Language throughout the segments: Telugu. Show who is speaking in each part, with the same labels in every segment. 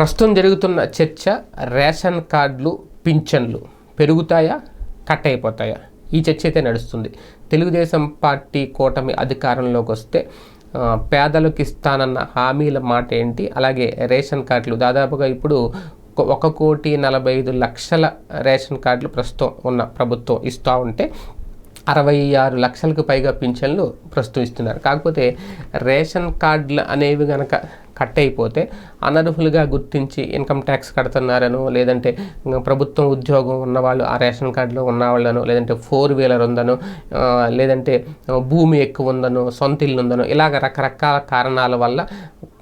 Speaker 1: ప్రస్తుతం జరుగుతున్న చర్చ రేషన్ కార్డులు పింఛన్లు పెరుగుతాయా కట్ అయిపోతాయా ఈ చర్చ అయితే నడుస్తుంది. తెలుగుదేశం పార్టీ కూటమి అధికారంలోకి వస్తే పేదలకు ఇస్తానన్న హామీల మాట ఏంటి? అలాగే రేషన్ కార్డులు దాదాపుగా ఇప్పుడు ఒక- కోటి నలభై ఐదు లక్షల రేషన్ కార్డులు ప్రస్తుతం ఉన్న ప్రభుత్వం ఇస్తూ ఉంటే అరవై ఆరు లక్షలకు పైగా పింఛన్లు ప్రస్తుతం ఇస్తున్నారు. కాకపోతే రేషన్ కార్డులు అనేవి కనుక కట్ అయిపోతే అనర్హులుగా గుర్తించి ఇన్కమ్ ట్యాక్స్ కడుతున్నారనో లేదంటే ప్రభుత్వం ఉద్యోగం ఉన్నవాళ్ళు ఆ రేషన్ కార్డులో ఉన్నవాళ్ళను లేదంటే ఫోర్ వీలర్ ఉందనో లేదంటే భూమి ఎక్కువ ఉందనో సొంత ఇల్లు ఉందనో ఇలాగ రకరకాల కారణాల వల్ల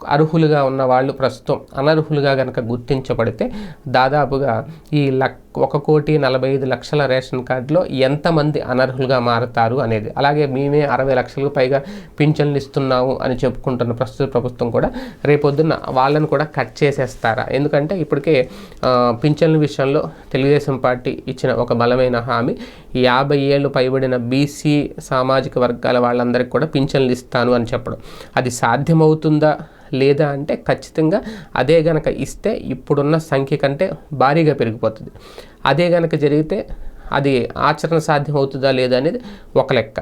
Speaker 1: అర్హులుగా ఉన్న వాళ్ళు ప్రస్తుతం అనర్హులుగా కనుక గుర్తించబడితే దాదాపుగా ఈ లక్ ఒక కోటి నలభై ఐదు లక్షల రేషన్ కార్డులో ఎంతమంది అనర్హులుగా మారుతారు అనేది. అలాగే మేమే అరవై లక్షలకు పైగా పింఛన్లు ఇస్తున్నాము అని చెప్పుకుంటున్న ప్రస్తుత ప్రభుత్వం కూడా రేపొద్దున వాళ్ళని కూడా కట్ చేసేస్తారా? ఎందుకంటే ఇప్పటికే పింఛన్ల విషయంలో తెలుగుదేశం పార్టీ ఇచ్చిన ఒక బలమైన హామీ యాభై ఏళ్ళు పైబడిన బీసీ సామాజిక వర్గాల వాళ్ళందరికీ కూడా పింఛన్లు ఇస్తాను అని చెప్పడం. అది సాధ్యమవుతుందా లేదా అంటే ఖచ్చితంగా అదే గనక ఇస్తే ఇప్పుడున్న సంఖ్య కంటే భారీగా పెరిగిపోతుంది. అదే కనుక జరిగితే అది ఆచరణ సాధ్యం అవుతుందా లేదా అనేది ఒక లెక్క.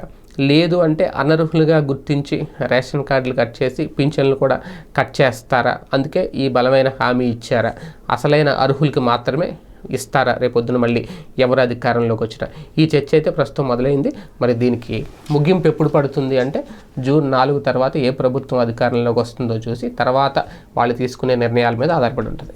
Speaker 1: లేదు అంటే అనర్హులుగా గుర్తించి రేషన్ కార్డులు కట్ చేసి పింఛన్లు కూడా కట్ చేస్తారా? అందుకే ఈ బలమైన హామీ ఇచ్చారా? అసలైన అర్హులకి మాత్రమే ఇస్తారా? రేపొద్దున మళ్ళీ ఎవరు అధికారంలోకి వచ్చినా. ఈ చర్చ అయితే ప్రస్తుతం మొదలైంది. మరి దీనికి ముగింపు ఎప్పుడు పడుతుంది అంటే జూన్ నాలుగు తర్వాత ఏ ప్రభుత్వం అధికారంలోకి వస్తుందో చూసి తర్వాత వాళ్ళు తీసుకునే నిర్ణయాల మీద ఆధారపడి ఉంటుంది.